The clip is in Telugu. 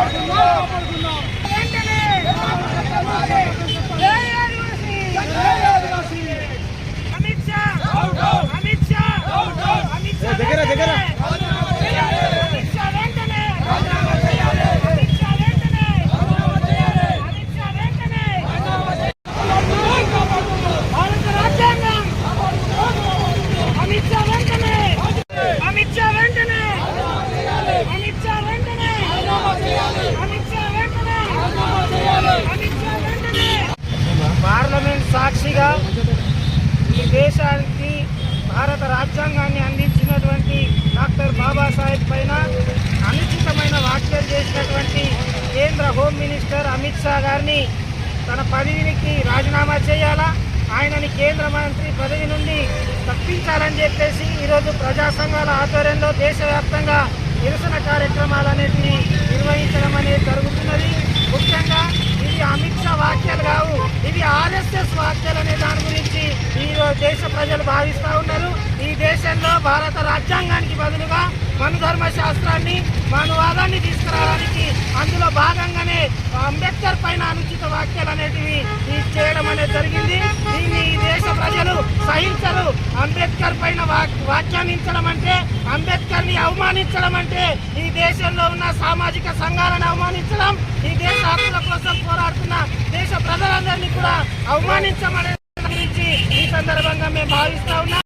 కాపాడుకుందాం ఈ దేశానికి భారత రాజ్యాంగాన్ని అందించినటువంటి డాక్టర్ బాబాసాహెబ్ పైన అనుచితమైన వ్యాఖ్యలు చేసినటువంటి కేంద్ర హోమ్ మినిస్టర్ అమిత్ షా గారిని తన పదవికి రాజీనామా చేయాలా? ఆయనని కేంద్ర మంత్రి పదవి నుండి తప్పించాలని చెప్పేసి ఈరోజు ప్రజా సంఘాల ఆధ్వర్యంలో దేశవ్యాప్తంగా నిరసన కార్యక్రమాలు అనేటివి నిర్వహించడం అనేది జరుగుతున్నది. ముఖ్యంగా ఆర్ఎస్ఎస్ వాక్యాలు అనే దాని గురించి ఈ దేశ ప్రజలు భావిస్తూ ఉన్నారు. ఈ దేశంలో భారత రాజ్యాంగానికి బదులుగా మనుధర్మ శాస్త్రాన్ని మనువాదాన్ని తీసుకురావడానికి అందులో భాగంగానే అంబేద్కర్ పైన అనుచిత వాక్యాలు అనేటివి చేయడం అనేది జరిగింది. దీన్ని ఈ దేశ ప్రజలు సహించరు. అంబేద్కర్ పైన వాక్- వ్యాఖ్యానించడం అంటే అంబేద్కర్ని అవమానించడం అంటే ఈ దేశంలో ఉన్న సామాజిక సంఘాలను అవమానించడం ఈ దేశ హక్కుల కోసం పోరాడుతున్న దేశ ప్రజలందరినీ కూడా అవమానించమనే గురించి ఈ సందర్భంగా మేము భావిస్తా ఉన్నాం.